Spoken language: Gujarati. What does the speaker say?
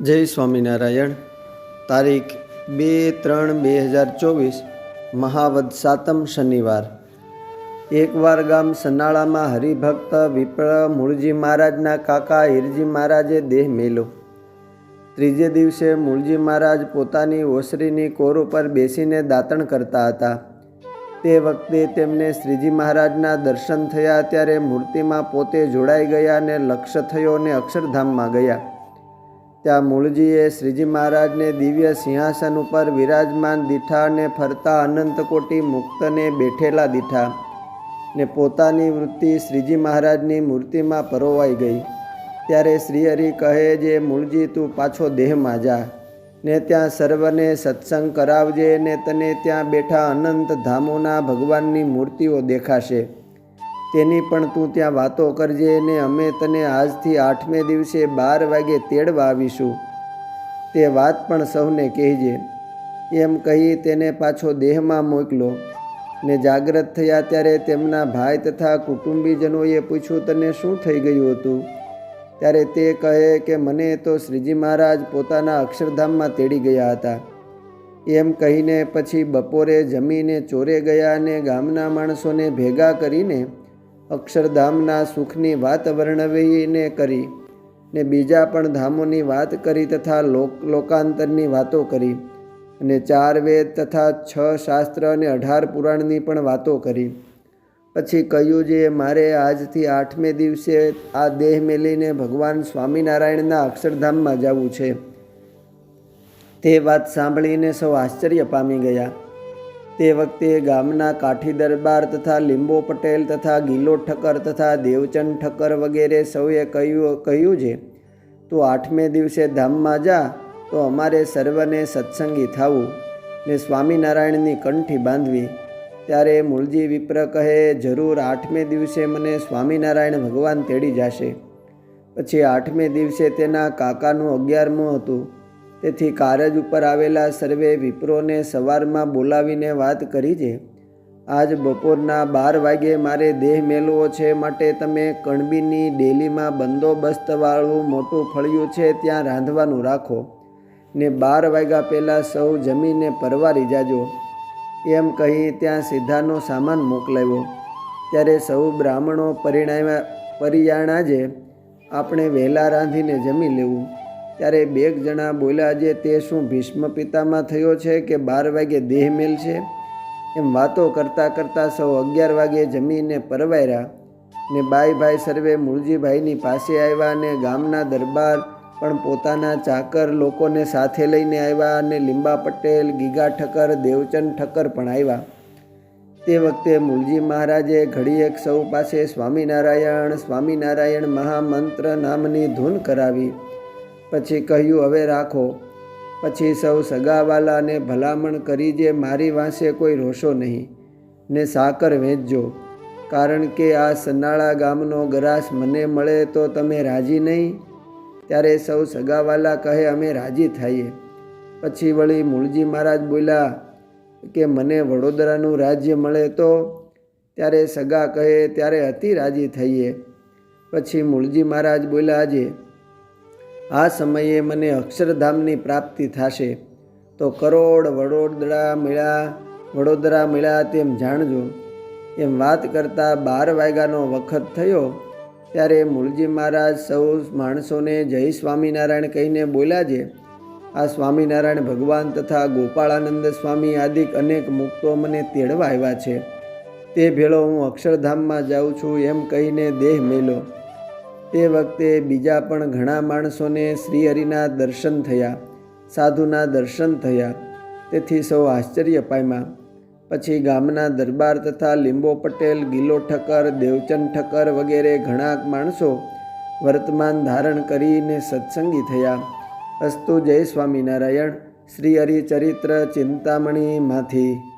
જય સ્વામિનારાયણ. તારીખ બે ત્રણ બે હજાર ચોવીસ, મહાવદ સાતમ શનિવાર. એકવાર ગામ સનાળામાં હરિભક્ત વિપ્ર મૂળજી મહારાજના કાકા હિરજી મહારાજે દેહ મેલો ત્રીજે દિવસે મૂળજી મહારાજ પોતાની ઓસરીની કોર ઉપર બેસીને દાંતણ કરતા હતા. તે વખતે તેમને શ્રીજી મહારાજના દર્શન થયા ત્યારે મૂર્તિમાં પોતે જોડાઈ ગયા અને લક્ષ્ય થયો અને અક્ષરધામમાં ગયા. ત્યાં મૂળજીએ શ્રીજી મહારાજને દિવ્ય સિંહાસન ઉપર વિરાજમાન દીઠા અને ફરતા અનંતકોટી મુક્તને બેઠેલા દીઠા ને પોતાની વૃત્તિ શ્રીજી મહારાજની મૂર્તિમાં પરોવાઈ ગઈ. ત્યારે શ્રીહરિ કહે જે, મૂળજી, તું પાછો દેહમાં જા. ને ત્યાં સર્વને સત્સંગ કરાવજે ને તને ત્યાં બેઠા અનંત ધામોના ભગવાનની મૂર્તિઓ દેખાશે. તેની પણ તું ત્યાં વાતો કરજે ને અમે તને આજથી આઠમે દિવસે બાર વાગે તેડવા આવીશું. તે વાત પણ સૌને કહેજે. એમ કહી તેને પાછો દેહમાં મોકલો. ને જાગ્રત થયા ત્યારે તેમના ભાઈ તથા કુટુંબીજનોએ પૂછ્યું, તને શું થઈ ગયું હતું? ત્યારે તે કહે કે, મને તો શ્રીજી મહારાજ પોતાના અક્ષરધામમાં તેડી ગયા હતા. એમ કહીને પછી બપોરે જમીને ચોરે ગયા અને ગામના માણસોને ભેગા કરીને અક્ષરધામના સુખની વાત વર્ણવીને કરી ને બીજા પણ ધામોની વાત કરી તથા લોક લોકાંતરની વાતો કરી અને ચાર વેદ તથા છ શાસ્ત્ર અને અઢાર પુરાણની પણ વાતો કરી. પછી કહ્યું જે મારે આજથી આઠમે દિવસે આ દેહ મેલીને ભગવાન સ્વામિનારાયણના અક્ષરધામમાં જવું છે. તે વાત સાંભળીને સૌ આશ્ચર્ય પામી ગયા. તે વખતે ગામના કાઠી દરબાર તથા લીંબો પટેલ તથા ગિલો ઠક્કર તથા દેવચંદ ઠક્કર વગેરે સૌએ કહ્યું કહ્યું છે. તું આઠમે દિવસે ધામમાં જા, તો અમારે સર્વને સત્સંગી થવું. ને સ્વામિનારાયણની કંઠી બાંધવી. ત્યારે મૂળજી વિપ્ર કહે, જરૂર આઠમે દિવસે મને સ્વામિનારાયણ ભગવાન તેડી જશે. પછી આઠમે દિવસે તેના કાકાનું અગિયારમું હતું. તેથી કારજ ઉપર આવેલા સર્વે વિપ્રોને સવારમાં બોલાવીને વાત કરી છે. આજ બપોરના બાર વાગે મારે દેહ મેળવો છે માટે તમે કણબીની ડેલીમાં બંદોબસ્તવાળું મોટું ફળિયું છે ત્યાં રાંધવાનું રાખો. ને બાર વાગ્યા પહેલાં સૌ જમીને પરવારી જાજો. એમ કહી ત્યાં સીધાનો સામાન મોકલાવ્યો. ત્યારે સૌ બ્રાહ્મણો પરિણામ્યા પરિયાણા જે આપણે વહેલા રાંધીને જમી લેવું. ત્યારે બેક જણા બોલ્યા જે તે શું ભીષ્મ પિતામાં થયો છે કે બાર વાગે દેહ મેલ છે એમ વાતો કરતાં કરતાં સૌ અગિયાર વાગે જમીને પરવાર્યા ને બાઈ ભાઈ સર્વે મૂળજીભાઈની પાસે આવ્યા અને ગામના દરબાર પણ પોતાના ચાકર લોકોને સાથે લઈને આવ્યા અને લીંબા પટેલ, ગીગા ઠક્કર, દેવચંદ ઠક્કર પણ આવ્યા. તે વખતે મૂળજી મહારાજે ઘડી એક સૌ પાસે સ્વામિનારાયણ સ્વામિનારાયણ મહામંત્ર નામની ધૂન કરાવી પછી કહ્યું, હવે રાખો. પછી સૌ સગાવાલાને ભલામણ કરી જે મારી વાંસે કોઈ રોશો નહીં, ને સાકર વેચજો. કારણ કે આ સનાળા ગામનો ગ્રાસ મને મળે તો તમે રાજી નહીં? ત્યારે સૌ સગાવાલા કહે, અમે રાજી થઈએ. પછી વળી મૂળજી મહારાજ બોલ્યા, કે મને વડોદરાનું રાજ્ય મળે તો? ત્યારે સગા કહે, ત્યારે અતિ રાજી થઈએ. પછી મૂળજી મહારાજ બોલ્યા, આજે આ સમયે મને અક્ષરધામની પ્રાપ્તિ થશે. તો કરોડ વડોદરા મેળા વડોદરા મેળા તેમ જાણજો. એમ વાત કરતાં બાર વાગ્યાનો વખત થયો, ત્યારે મૂળજી મહારાજ સૌ માણસોને જય સ્વામિનારાયણ કહીને બોલ્યા છે. આ સ્વામિનારાયણ ભગવાન તથા ગોપાળાનંદ સ્વામી આદિક અનેક મુક્તો મને તેડવા આવ્યા છે. તે ભેળો હું અક્ષરધામમાં જાઉં છું એમ કહીને દેહ મેલો તે વખતે બીજા પણ ઘણા માણસોને શ્રીહરિના દર્શન થયા, સાધુના દર્શન થયા. તેથી સૌ આશ્ચર્ય પામ્યા. પછી ગામના દરબાર તથા લીંબો પટેલ, ગિલો ઠક્કર, દેવચંદ ઠક્કર વગેરે ઘણા માણસો વર્તમાન ધારણ કરીને સત્સંગી થયા. અસ્તુ જય સ્વામિનારાયણ. શ્રી હરિચરિત્ર ચિંતામણીમાંથી.